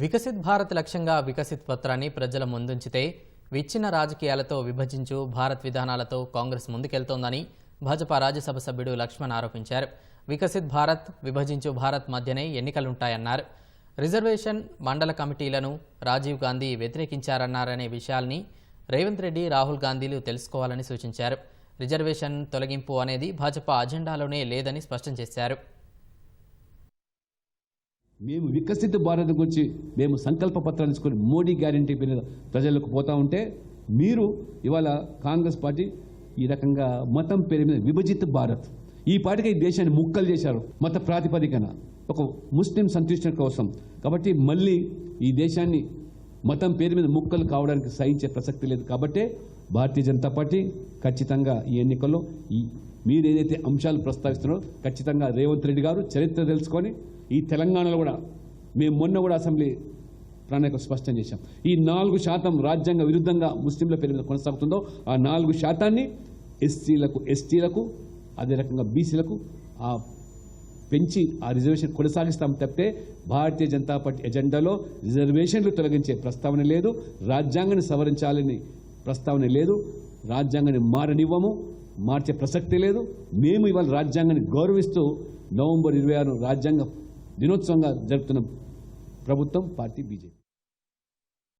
వికసిత్ భారత్ లక్ష్యంగా వికసిత్ పత్రాన్ని ప్రజల ముందుంచితే విచ్చిన రాజకీయాలతో విభజించు భారత్ విధానాలతో కాంగ్రెస్ ముందుకెళ్తోందని భాజపా రాజ్యసభ సభ్యుడు లక్ష్మణ్ ఆరోపించారు. వికసిత్ భారత్ విభజించు భారత్ మధ్యనే ఎన్నికలుంటాయన్నారు. రిజర్వేషన్ మండల కమిటీలను రాజీవ్ గాంధీ వ్యతిరేకించారన్నారనే విషయాల్ని రేవంత్ రెడ్డి రాహుల్ గాంధీలు తెలుసుకోవాలని సూచించారు. రిజర్వేషన్ తొలగింపు అనేది భాజపా అజెండాలోనే లేదని స్పష్టం చేశారు. మేము వికసిత భారత్ గురించి మేము సంకల్ప పత్రాలు తీసుకొని మోడీ గ్యారంటీ మీద ప్రజలకు పోతా ఉంటే మీరు ఇవాళ కాంగ్రెస్ పార్టీ ఈ రకంగా మతం పేరు మీద విభజిత భారత్. ఈ పార్టీకి ఈ దేశాన్ని ముక్కలు చేశారు మత ప్రాతిపదికన. ఒక ముస్లిం సంతృష్ణ కోసం. కాబట్టి మళ్ళీ ఈ దేశాన్ని మతం పేరు మీద ముక్కలు కావడానికి సహించే ప్రసక్తి లేదు. కాబట్టే భారతీయ జనతా పార్టీ ఖచ్చితంగా ఈ ఎన్నికల్లో ఈ మీరు ఏదైతే అంశాలు ప్రస్తావిస్తున్నారో ఖచ్చితంగా రేవంత్ రెడ్డి గారు చరిత్ర తెలుసుకొని ఈ తెలంగాణలో కూడా మేము మొన్న కూడా అసెంబ్లీ ప్రణాళిక స్పష్టం చేశాం. ఈ నాలుగు శాతం రాజ్యాంగ విరుద్ధంగా ముస్లింల పేరు మీద కొనసాగుతుందో ఆ నాలుగు శాతాన్ని ఎస్సీలకు ఎస్టీలకు అదే రకంగా బీసీలకు ఆ పెంచి ఆ రిజర్వేషన్ కొనసాగిస్తాం తప్పితే భారతీయ జనతా పార్టీ ఎజెండాలో రిజర్వేషన్లు తొలగించే ప్రస్తావన లేదు రాజ్యాంగాన్ని సవరించాలని ప్రస్తావన లేదు రాజ్యాంగాన్ని మారనివ్వము మార్చే ప్రసక్తే లేదు. మేము ఇవాళ రాజ్యాంగాన్ని గౌరవిస్తూ నవంబర్ ఇరవై ఆరు రాజ్యాంగ దినోత్సవంగా జరుపుతున్న. ప్రభుత్వం పార్టీ బీజేపీ.